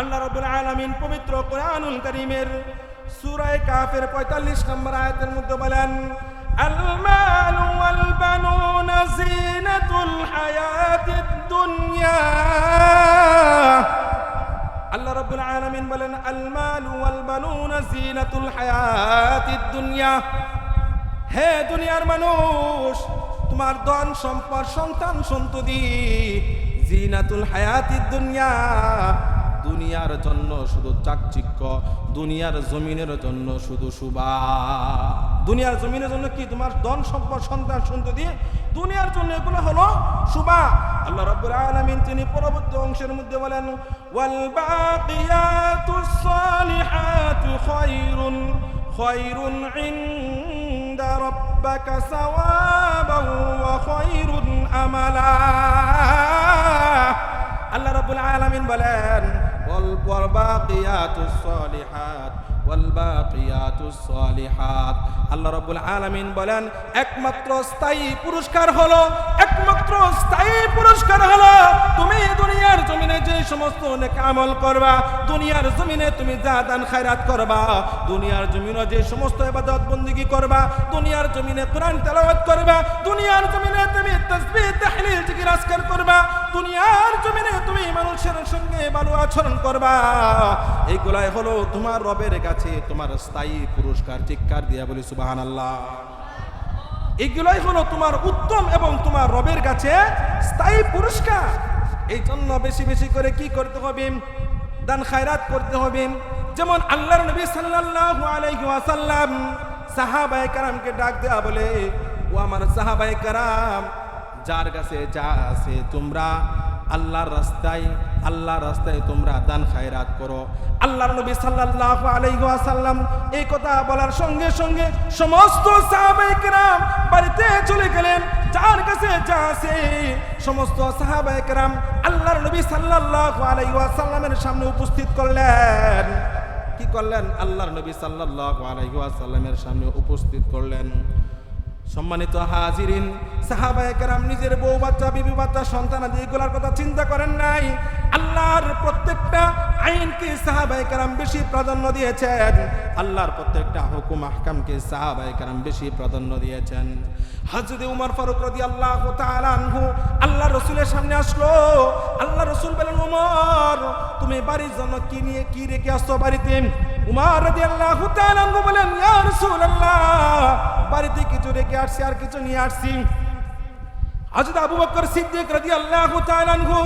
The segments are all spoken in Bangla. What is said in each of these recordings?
আল্লাহ রাব্বুল আলামিন পবিত্র কোরআনুল কারীমের সূরা কাফের 45 নম্বর আয়াতের মধ্যে বলেন المال والبنون زينة الحياة الدنيا আল্লাহ রাব্বুল আলামিন বলেন আল মাল ওয়াল বানুনা জিনাতুল হায়াতিদ দুনিয়া হে দুনিয়ার মানুষ তোমার ধন সম্পদ সন্তান সন্ততি জিনাতুল হায়াতিদ দুনিয়া দুনিয়ার জন্য শুধু চাকচিক্য, দুনিয়ার জমিনের জন্য শুধু সুবা দুনিয়ার জমিনের জন্য কি তোমার ধন সম্পদ, সন্তান সন্ততি? দুনিয়ার জন্য এগুলো হলো সুবা আল্লাহ রাব্বুল আলামিন তিনি পরবর্তী অংশের মধ্যে বলেন, ওয়াল বাকিয়াতুস সালিহাতু খায়রুন খায়রুন ইনদা রাব্বাকা সাওয়াবান ওয়া খায়রুন আমালা। আল্লাহ রাব্বুল আলামিন বলেন সালিহাত ওয়াল বাকিয়াতুস সালিহাত আল্লাহ রাব্বুল আলামিন বলেন, একমাত্র স্থায়ী পুরস্কার হলো, একমাত্র স্থায়ী পুরস্কার হলো তুমি দুনিয়ার জমিনে যে সমস্ত নেক আমল করবা, দুনিয়ার জমিনে তুমি যা দান খায়রাত করবা, দুনিয়ার জমিনে যে সমস্ত ইবাদত বন্দেগী করবা, দুনিয়ার জমিনে কোরআন তেলাওয়াত করবা, দুনিয়ার জমিনে তুমি তাসবিহ, তাহলিল, জিকির, আজকার করবা, দুনিয়ার জমিনে তুমি মানুষের সঙ্গে ভালো আচরণ করবা। এইগুলাই হলো তোমার রবের কাছে তোমার স্থায়ী পুরস্কার চিৎকার দিয়া বলি সুবহানাল্লাহ। এগুলোই হলো তোমার উত্তম এবং তোমার রবের কাছে স্থায়ী পুরস্কার। এই জন্য বেশি বেশি করে কি করতে হবে? দান খায়রাত করতে হবে। যেমন আল্লাহর নবী সাল্লাল্লাহু আলাইহি ওয়াসাল্লাম সাহাবায়ে কারামকে ডাক দেয়া বলে, ও আমার সাহাবায়ে কারাম, যার কাছে যা আছে তোমরা আল্লাহর রাস্তায় আল্লাহর রাস্তায় তোমরা দান খায়রাত করো। আল্লাহর নবী সাল্লাল্লাহু আলাইহি ওয়াসাল্লাম এই কথা বলার সঙ্গে সঙ্গে সমস্ত সাহাবায়ে কেরাম বাড়িতে চলে গেলেন। যার কাছে যা আছে, সমস্ত সাহাবায়ে কেরাম আল্লাহর নবী সাল্লাল্লাহু আলাইহি ওয়াসাল্লামের সামনে উপস্থিত করলেন। কি করলেন? আল্লাহর নবী সাল্লাল্লাহু আলাইহি ওয়াসাল্লামের সামনে উপস্থিত করলেন। সম্মানিত হাজিরিন, সাহাবায়ে কেরাম নিজের বউ বাচ্চা, বিবি বাচ্চা, সন্তান আদি এগুলার কথা চিন্তা করেন নাই। আল্লাহর প্রত্যেকটা আইনকে সাহাবায়ে কেরাম বেশি প্রাধান্য দিয়েছেন। আল্লাহর প্রত্যেকটা হুকুম, আহকামকে সাহাবায়ে কেরাম বেশি প্রাধান্য দিয়েছেন। হযরত উমর ফারুক রাদিয়াল্লাহু তাআলা আনহু আল্লাহ রসুলের সামনে আসলো। আল্লাহ রসুল বলেন, উমর, তুমি বাড়ির জন্য কি নিয়ে কি রেখে আসছো বাড়িতে? উমর তাআলা আনহু বলেন, ইয়া রাসূলুল্লাহ বাড়িতে কিছু রেখে আসছি, আর কিছু নিয়ে আসছি। হযরত আবু বকর সিদ্দিক রাদিয়াল্লাহু তাআলা আনহু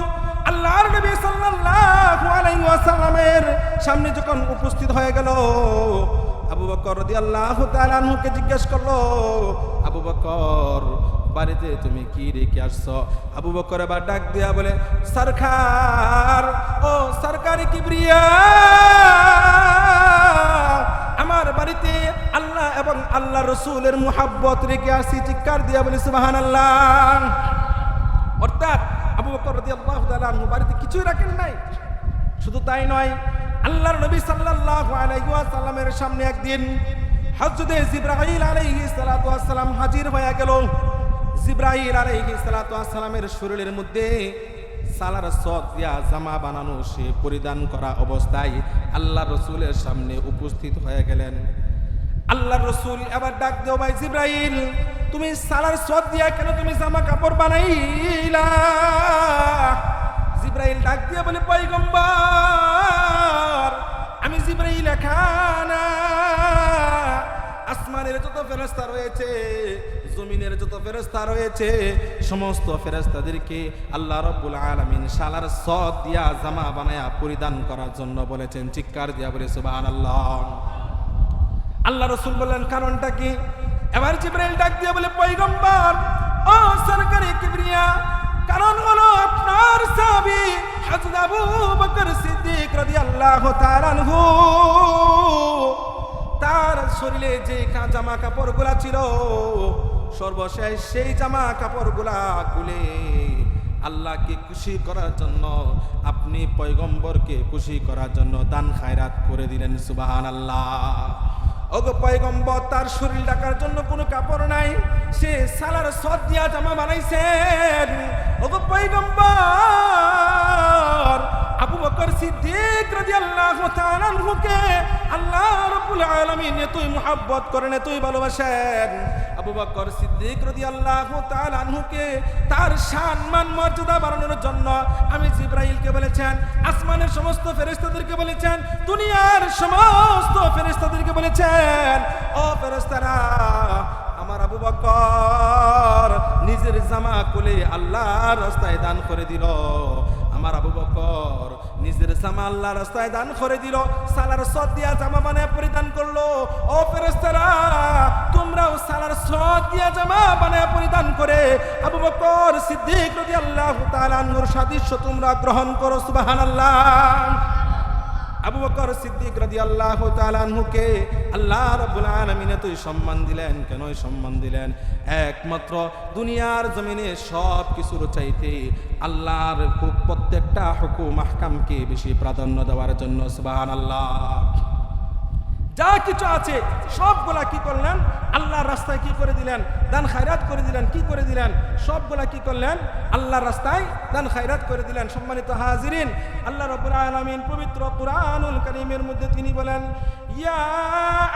আল্লাহর নবী সাল্লাল্লাহু আলাইহি ওয়াসাল্লামের সামনে যখন উপস্থিত হয়ে গেল, আবু বকর রাদিয়াল্লাহু তাআলা আনহুকে জিজ্ঞেস করল, আবু বকর, বাড়িতে তুমি কি রেখে আসছো? আবু বকর এবার ডাক দিয়া বলে, সরকার, ও সরকারি কিবরিয়া আমার বাড়িতে আল্লাহ এবং আল্লাহ রসুলের মুহাব্বত রেখে আসি, চিৎকার দিয়া বলি সুবাহান আল্লাহ অর্থাৎ আবু বকর বাড়িতে কিছুই রাখেন নাই। শুধু তাই নয়, আল্লাহর নবী সাল্লাল্লাহু আলাইহি ওয়াসাল্লামের সামনে একদিন হযরতে জিবরাইল আলাইহিস সালাতু ওয়াসসালাম হাজির হয়ে গেল। জিবরাইল আলাইহিস সালাতু ওয়াসসালামের শরীরের মধ্যে সালার সদ দিয়া জামা বানানো সে পরিধান করা অবস্থায় আল্লাহ রসুলের সামনে উপস্থিত হয়ে গেলেন। আল্লাহ রসুল এবার ডাক দেও, ভাই জিব্রাইল, তুমি সালার সদ দিয়া কেন তুমি জামা কাপড় বানাইলা? জিব্রাইল ডাক দিয়া বলে, পয়গম্বর, আমি জিব্রাইল এখানা আসমানের যত ফেরস্তা রয়েছে, জমিনের যত ফেরস্তা রয়েছে, সমস্ত ফেরস্তাদেরকে আল্লাহ রব্বুল আলমিন শালার সদ দিয়া জামা বানায়া পরিধান করার জন্য বলেছেন। চিৎকার দিয়া বলে সুবাহ আল্লাহ আল্লাহ রসুল বললেন, কারণটা কি? এবার জিব্রাইল ডাক দিয়ে বলে, পয়গম্বর, ও সরকারি কিবরিয়া, কারণ হলো আপনার সাহাবী হযরত আবু বকর সিদ্দিক রাদিয়াল্লাহু তাআলা আনহু। তার শরীরে যে জামা কাপড়গুলা ছিল, সর্বশেষ সেই জামা কাপড়গুলা খুলে আল্লাহকে খুশি করার জন্য, আপনি পয়গম্বরকে খুশি করার জন্য দান খায়রাত করে দিলেন সুবাহান আল্লাহ ওগো পয়গম্বর, তার শরীর ডাকার জন্য কোনো কাপড় নাই, সে সালার সদ দিয়া জামা বানাইছেন। ওগো পয়গম্বর, আবু বকর সিদ্দিক রাদিয়াল্লাহু তাআলা আনহুকে আল্লাহ রাব্বুল আলামিন এতই মুহাব্বত করেন এতই ভালোবাসেন। আবু বকর সিদ্দিক রাদিয়াল্লাহু তাআলা আনহুকে তার সম্মান মর্যাদা বাড়ানোর জন্য আমি জিব্রাইলকে বলেছেন, আসমানের সমস্ত ফেরেশতাদেরকে বলেছেন, দুনিয়ার সমস্ত ফেরেশতাদেরকে বলেছেন, ও ফেরেশতারা, আমার আবু বকর নিজের জামা খুলে আল্লাহর রাস্তায় দান করে দিল। আমার আবু বকর নিজের জামা আল্লাহ রাস্তায় দান করে দিল, সালার সদ দিয়া জামা বানায় পরিধান করল। ও ফেরেস্তারা তোমরাও সালার সদ দিয়া জামা বানায় পরিধান করে। আবু বকর, সিদ্দিক রাদিয়াল্লাহু তাআলা নূর সাদৃশ্য তোমরা গ্রহণ করো, সুবহানাল্লাহ। আবু বকর সিদ্দিক রাজি আল্লাহ তালানহুকে আল্লাহ রব্বুল আলমিনে তুই সম্মান দিলেন। কেন সম্মান দিলেন? একমাত্র দুনিয়ার জমিনে সব কিছুর চাইতে আল্লাহর প্রত্যেকটা হুকুম, আহকামকে বেশি প্রাধান্য দেওয়ার জন্য, সুবহানাল্লাহ। যা কিছু আছে সবগুলা কি করলেন? আল্লাহর রাস্তায় কি করে দিলেন? দান খায়রাত করে দিলেন, কি করে দিলেন? সবগুলা কি করলেন? আল্লাহর রাস্তায় দান খায়রাত করে দিলেন। সম্মানিত হাজিরিন, আল্লাহ রাব্বুল আলামিন পবিত্র কুরআনুল কারীমের মধ্যে তিনি বলেন, ইয়া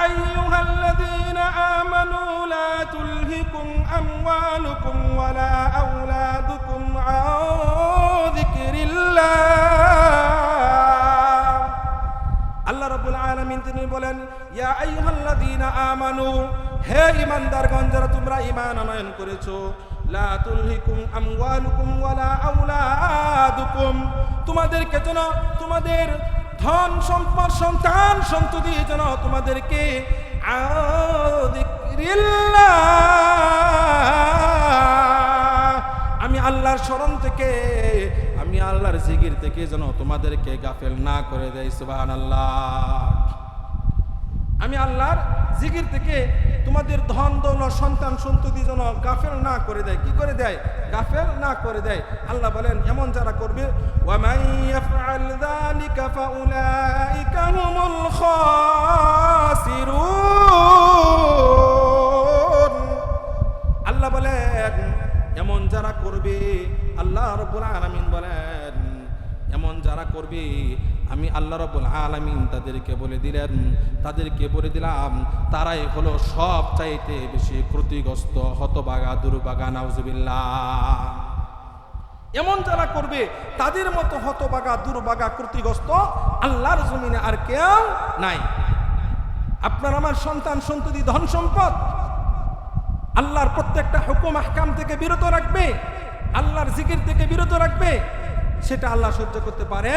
আইয়ুহাল্লাযীনা আমানু লা তুলহিকুম আমওয়ালুকুম ওয়ালা বলেন আমানু, হে যারা তোমরা ঈমান আনয়ন করেছ, লা তুলহিকুম আমওয়ালুকুম ওয়ালা যেন তোমাদের ধন সম্পদ, সন্তান সন্ততি যেন তোমাদেরকে আমি আল্লাহর স্মরণ থেকে, আমি আল্লাহর জিগির থেকে যেন তোমাদেরকে গাফেল না করে দেয় সুবাহান আল্লাহ আমি আল্লাহর জিগির থেকে তোমাদের ধন, দৌলত, সন্তান, সন্ততি যেন গাফেল না করে দেয়। কি করে দেয়? গাফেল না করে দেয়। আল্লাহ বলেন, এমন যারা করবে ওয়ামাই আমি আল্লাহ রব্বুল আলামিন তাদেরকে বলে দিলেন, তাদেরকে বলে দিলাম, তারাই হলো সব চাইতে বেশি ক্ষতিগ্রস্ত, হতবাগা, দুর্বাগা, নাউজুবিল্লাহ। এমন যারা করবে, তাদের মতো হতবাগা, দুর্বাগা, ক্ষতিগ্রস্ত আল্লাহর জমিনে আর কেউ নাই। আপনার আমার সন্তান, সন্ততি, ধন সম্পদ আল্লাহর প্রত্যেকটা হুকুম, আহকাম থেকে বিরত রাখবে, আল্লাহর জিকির থেকে বিরত রাখবে, সেটা আল্লাহ সহ্য করতে পারে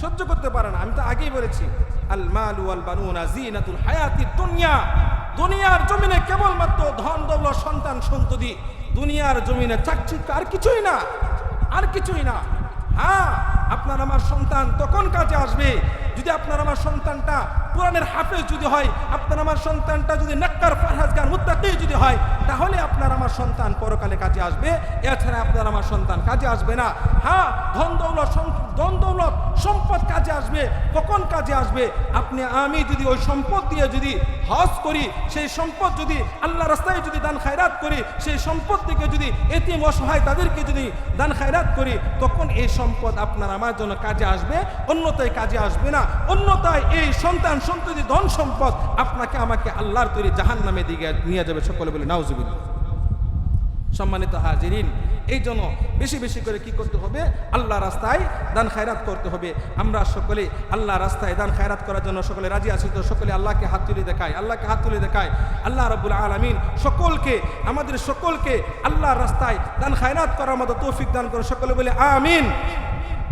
সহ্য করতে পারে না। আমি তো আগেই বলেছি আল মাল হায়াতি দুনিয়া। দুনিয়ার জমিনে কেবলমাত্র ধন, দৌলত, সন্তান, সন্ততি। দুনিয়ার জমিনে চাকচিক্য আর কিছুই না। আর কিছুই না। হ্যাঁ আপনার আমার সন্তান তখন কাজে আসবে। যদি আপনার আমার সন্তানটা কোরআনের হাফেজ যদি হয়, আপনার আমার সন্তানটা যদি নাক্কার, ফারহাজগার, মুত্তাকি যদি হয়, তাহলে আপনার আমার সন্তান পরকালে কাজে আসবে। এছাড়া আপনার আমার সন্তান কাজে আসবে না। হ্যাঁ ধন দৌলত ধন দৌলত, সম্পদ কাজে আসবে। কখন কাজে আসবে? আপনি, আমি যদি ওই সম্পদ দিয়ে যদি হজ করি, সেই সম্পদ যদি আল্লাহ রাস্তায় যদি দান খায়রাত করি, সেই সম্পদ থেকে যদি এতিম অসহায় তাদেরকে যদি দান খায়রাত করি, তখন এই সম্পদ আপনার আমার জন্য কাজে আসবে অন্যতায় কাজে আসবে না। অন্যতায় এই সন্তান, সন্ততি, ধন সম্পদ আপনাকে, আমাকে আল্লাহর তৈরি জাহান নামে দিকে নিয়ে যাবে। সকলে বলে, নাউজুবিল্লাহ। সম্মানিত হাজিরিন, এই জন্য বেশি বেশি করে কি করতে হবে? আল্লাহ রাস্তায় দান খায়রাত করতে হবে। আমরা সকলে আল্লাহ রাস্তায় দান খায়রাত করার জন্য সকলে রাজি আছি তো সকলে আল্লাহকে হাত তুলে দেখায়, আল্লাহকে হাত তুলে দেখায়। আল্লাহ রব্বুল আলমিন সকলকে, আমাদের সকলকে আল্লাহ রাস্তায় দান খায়রাত করার মতো তৌফিক দান করে সকলে বলে, আমিন।